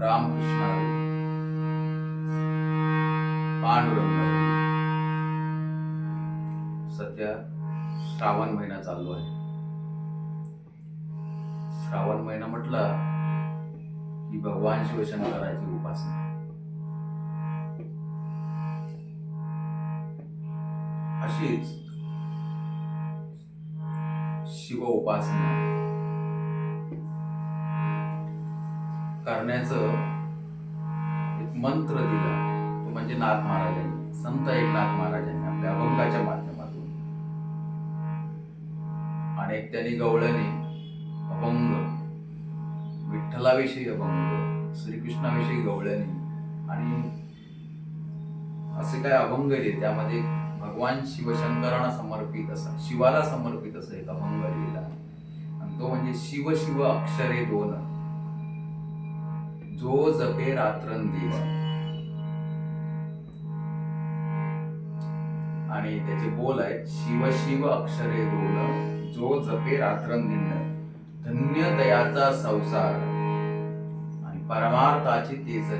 रामकृष्ण पांडुरंग. सध्या श्रावण महिना चालू आहे. श्रावण महिना म्हटला की भगवान शिवशंकराची उपासना. अशीच शिव उपासना करण्याचं एक मंत्र दिला. तो म्हणजे नाथ महाराजांनी संत एकनाथ महाराजांनी आपल्या अभंगाच्या माध्यमातून. अनेक त्यांनी गवळ्याने अभंग विठ्ठलाविषयी अभंग श्रीकृष्णाविषयी गवळ्याने आणि असे काय अभंग लिहिले त्यामध्ये भगवान शिवशंकरांना समर्पित असा शिवाला समर्पित असं एक अभंग लिहिला. आणि तो म्हणजे शिव शिव अक्षरे दोन. जो जपे रात्रंदिव आणि त्याचे बोल आहेत शिव शिव अक्षरे दोन जो जपे रात्रंदिन धन्य दयाचा संसार. आणि परमार्थाची तेच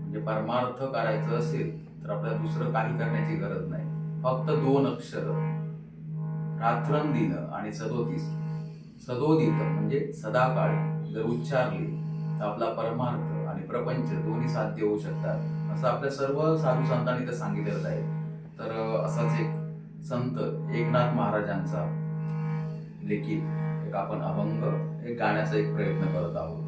म्हणजे परमार्थ करायचं असेल तर आपल्याला दुसरं काही करण्याची गरज नाही. फक्त दोन अक्षर. रात्रंदिन आणि सदोतीस सदोदित म्हणजे सदाकाळी. जर उच्चारली तर आपला परमार्थ आणि प्रपंच दोन्ही साध्य होऊ शकतात. असं आपल्या सर्व साधू संतांनी तर सांगितलेलं आहे. तर असाच एक संत एकनाथ महाराजांचा लिखित एक आपण अभंग एक गाण्याचा एक प्रयत्न करत आहोत.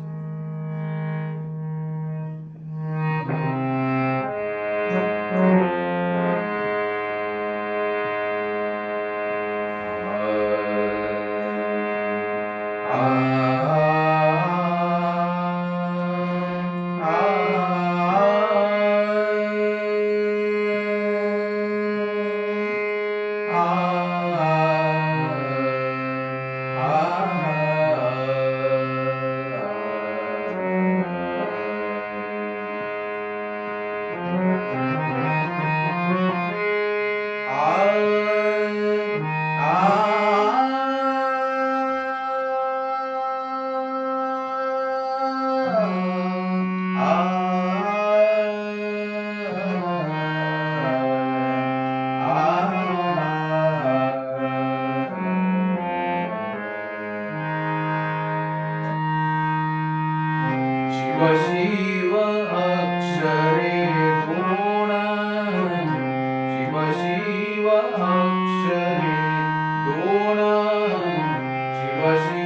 शिव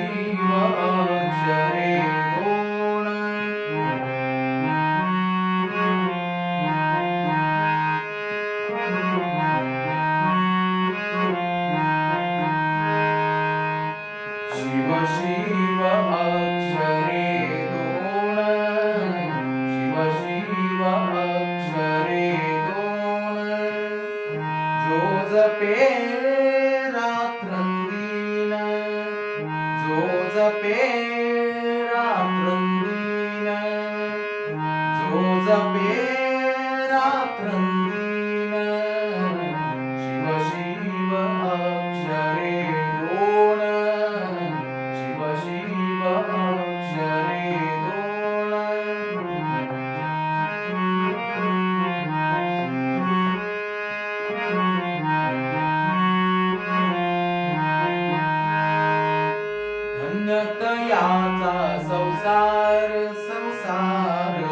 धन्यतयाचा संसार संसार.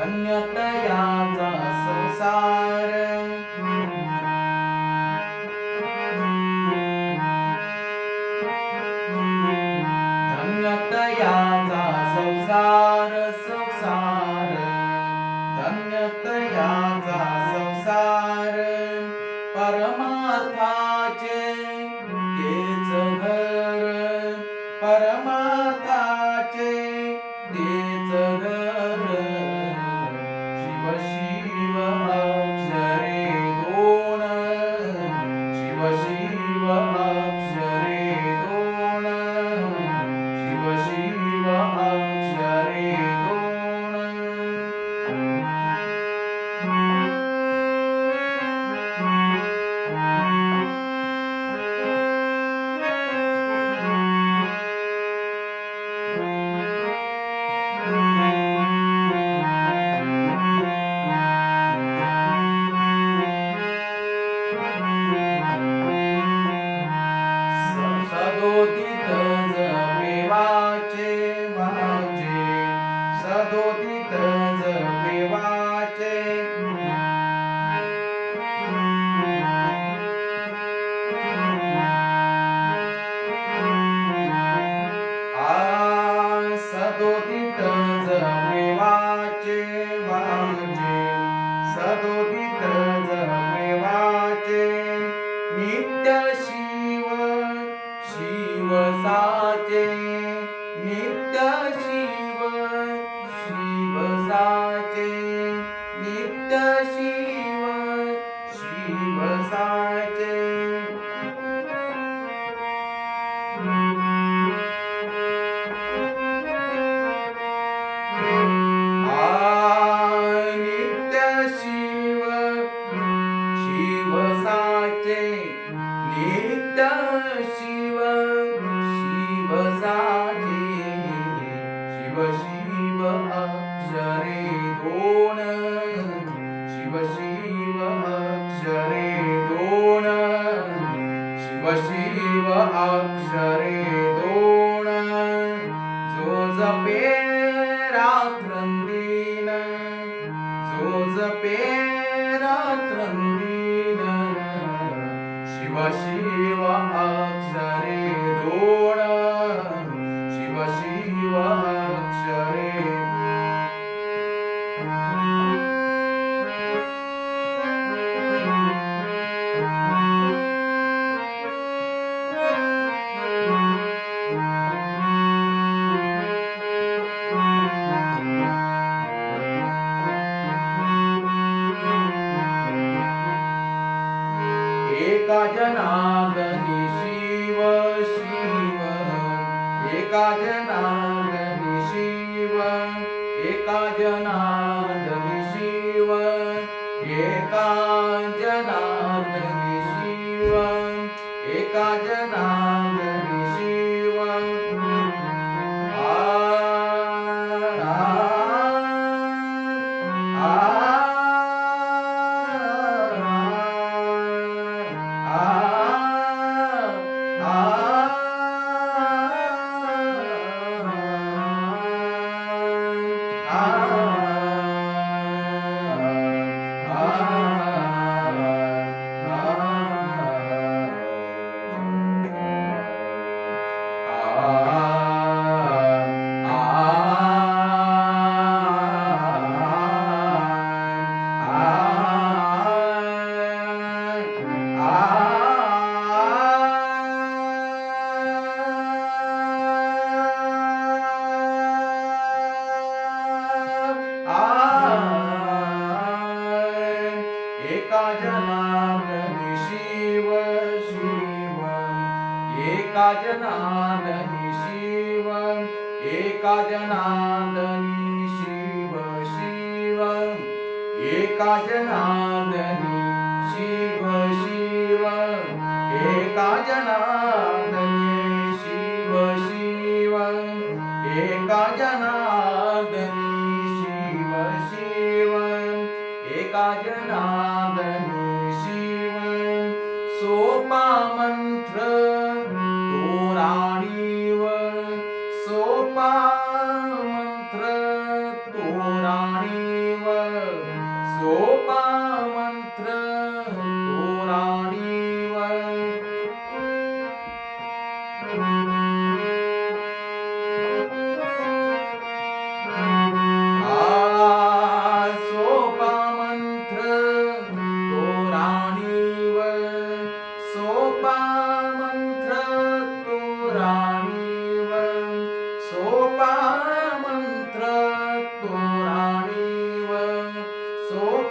धन्यतयाचा संसार. धन्यतयाचा संसार संसार शिव शिव अक्षरे दोन. शिव शिव अक्षरे दोन. शिव शिव अक्षरे दोन. जो जपे रात्रंदीन जो जपे रात्रंदीन शिव शिव एका जनार्दनी शिव एका जनार्दनी शिव शिव एका जनार्दनी शिव शिव एका जनार्दनी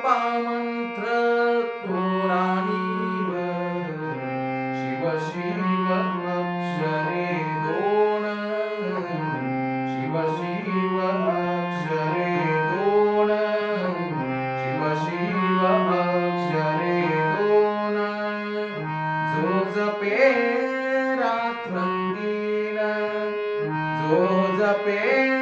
सोपा तोराणीव शिव शिव अक्षरे दोन। शिव शिव अक्षरे दोन। शिव शिव अक्षरे दोन। जो जपे रात्रंदीन जो जपे